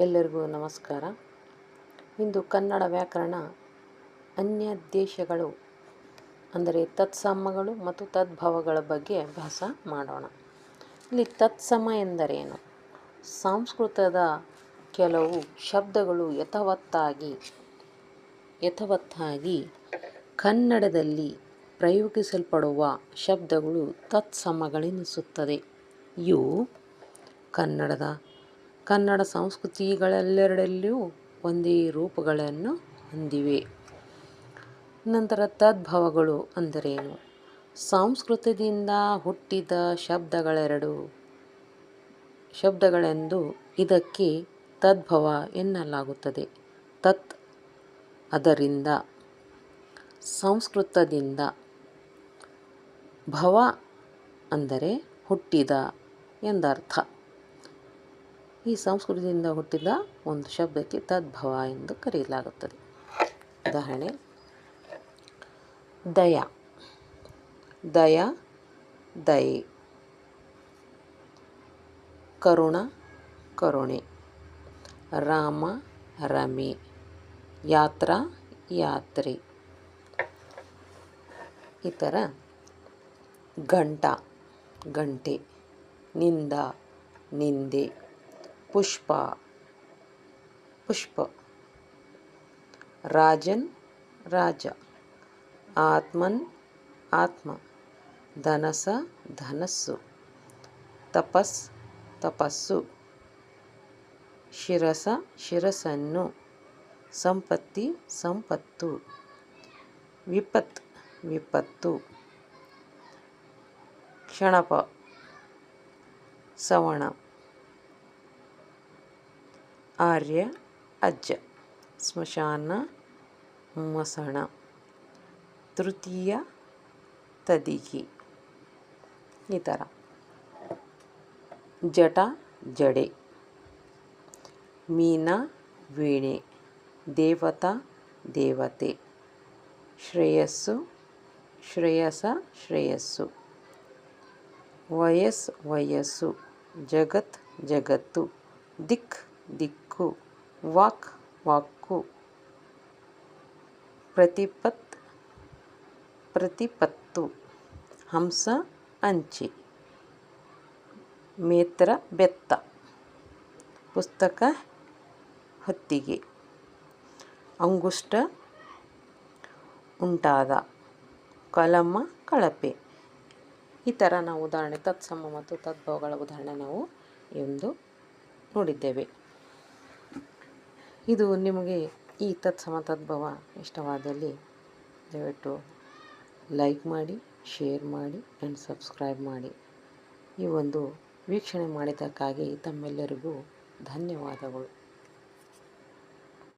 ಎಲ್ಲರಿಗೂ ನಮಸ್ಕಾರ. ಇಂದು ಕನ್ನಡ ವ್ಯಾಕರಣ ಅನ್ಯ ದೇಶಗಳು, ಅಂದರೆ ತತ್ಸಮಗಳು ಮತ್ತು ತದ್ಭವಗಳ ಬಗ್ಗೆ ಅಭ್ಯಾಸ ಮಾಡೋಣ. ಇಲ್ಲಿ ತತ್ಸಮ ಎಂದರೇನು? ಸಂಸ್ಕೃತದ ಕೆಲವು ಶಬ್ದಗಳು ಯಥಾವತ್ತಾಗಿ ಯಥಾವತ್ತಾಗಿ ಕನ್ನಡದಲ್ಲಿ ಪ್ರಯೋಗಿಸಲ್ಪಡುವ ಶಬ್ದಗಳು ತತ್ಸಮಗಳೆನಿಸುತ್ತದೆ. ಇವು ಕನ್ನಡದ ಕನ್ನಡ ಸಂಸ್ಕೃತಿಗಳೆಲ್ಲೆರಡಲ್ಲಿಯೂ ಒಂದೇ ರೂಪಗಳನ್ನು ಹೊಂದಿವೆ. ನಂತರ ತದ್ಭವಗಳು ಅಂದರೇನು? ಸಂಸ್ಕೃತದಿಂದ ಹುಟ್ಟಿದ ಶಬ್ದಗಳೆರಡು. ಶಬ್ದಗಳೆಂದು ಇದಕ್ಕೆ ತದ್ಭವ ಎನ್ನಲಾಗುತ್ತದೆ. ತತ್ ಅದರಿಂದ. ಸಂಸ್ಕೃತದಿಂದ. ಭವ ಅಂದರೆ ಹುಟ್ಟಿದ ಎಂದರ್ಥ. ಈ ಸಂಸ್ಕೃತದಿಂದ ಹುಟ್ಟಿದ ಒಂದು ಶಬ್ದಕ್ಕೆ ತದ್ಭವ ಎಂದು ಕರೆಯಲಾಗುತ್ತದೆ. ಉದಾಹರಣೆ, ದಯ. ದಯ, ದಯೆ. ಕರುಣ, ಕರುಣೆ. ರಾಮ, ರಮೆ. ಯಾತ್ರಾ, ಯಾತ್ರೆ. ಈ ಥರ ಗಂಟ, ಗಂಟೆ. ನಿಂದ, ನಿಂದೆ. ಪುಷ್ಪ. ಪುಷ್ಪ. ರಾಜನ್, ರಾಜ. ಆತ್ಮನ್, ಆತ್ಮ. ಧನಸ, ಧನಸ್ಸು. ತಪಸ್, ತಪಸ್ಸು. ಶಿರಸ, ಶಿರಸನ್ನು. ಸಂಪತ್ತಿ, ಸಂಪತ್ತು. ವಿಪತ್, ವಿಪತ್ತು. ಕ್ಷಣಪ. ಸವಣ. ಆರ್ಯ, ಅಜ್ಜ, ಸ್ಮಶಾನ, ಮಸಣ, ತೃತೀಯ, ತದಿಗಿ. ಈ ಥರ ಜಟ, ಜಡೆ. ಮೀನ, ವೀಣೆ. ದೇವತಾ, ದೇವತೆ. ಶ್ರೇಯಸ್ಸು, ಶ್ರೇಯಸ, ಶ್ರೇಯಸ್ಸು. ವಯಸ್, ವಯಸ್ಸು. ಜಗತ್, ಜಗತ್ತು. ದಿಕ್ ದಿಕ್ಕು ವಾಕ್, ವಾಕ್ಕು. ಪ್ರತಿಪತ್, ಪ್ರತಿಪತ್ತು. ಹಂಸ, ಅಂಚಿ. ಮೇತ್ರ, ಬೆತ್ತ. ಪುಸ್ತಕ, ಹೊತ್ತಿಗೆ. ಅಂಗುಷ್ಟ, ಉಂಟಾದ. ಕಲಮ, ಕಳಪೆ. ಈ ಥರ ನಾವು ಉದಾಹರಣೆ ತತ್ಸಮ ಮತ್ತು ತದ್ಭವಗಳ ಉದಾಹರಣೆ ನಾವು ಎಂದು ನೋಡಿದ್ದೇವೆ. ಇದು ನಿಮಗೆ ಈ ತತ್ಸಮ ತದ್ಭವ ಇಷ್ಟವಾದಲ್ಲಿ ದಯವಿಟ್ಟು ಲೈಕ್ ಮಾಡಿ, ಶೇರ್ ಮಾಡಿ ಆ್ಯಂಡ್ ಸಬ್ಸ್ಕ್ರೈಬ್ ಮಾಡಿ. ಈ ಒಂದು ವೀಕ್ಷಣೆ ಮಾಡಿದ್ದಕ್ಕಾಗಿ ತಮ್ಮೆಲ್ಲರಿಗೂ ಧನ್ಯವಾದಗಳು.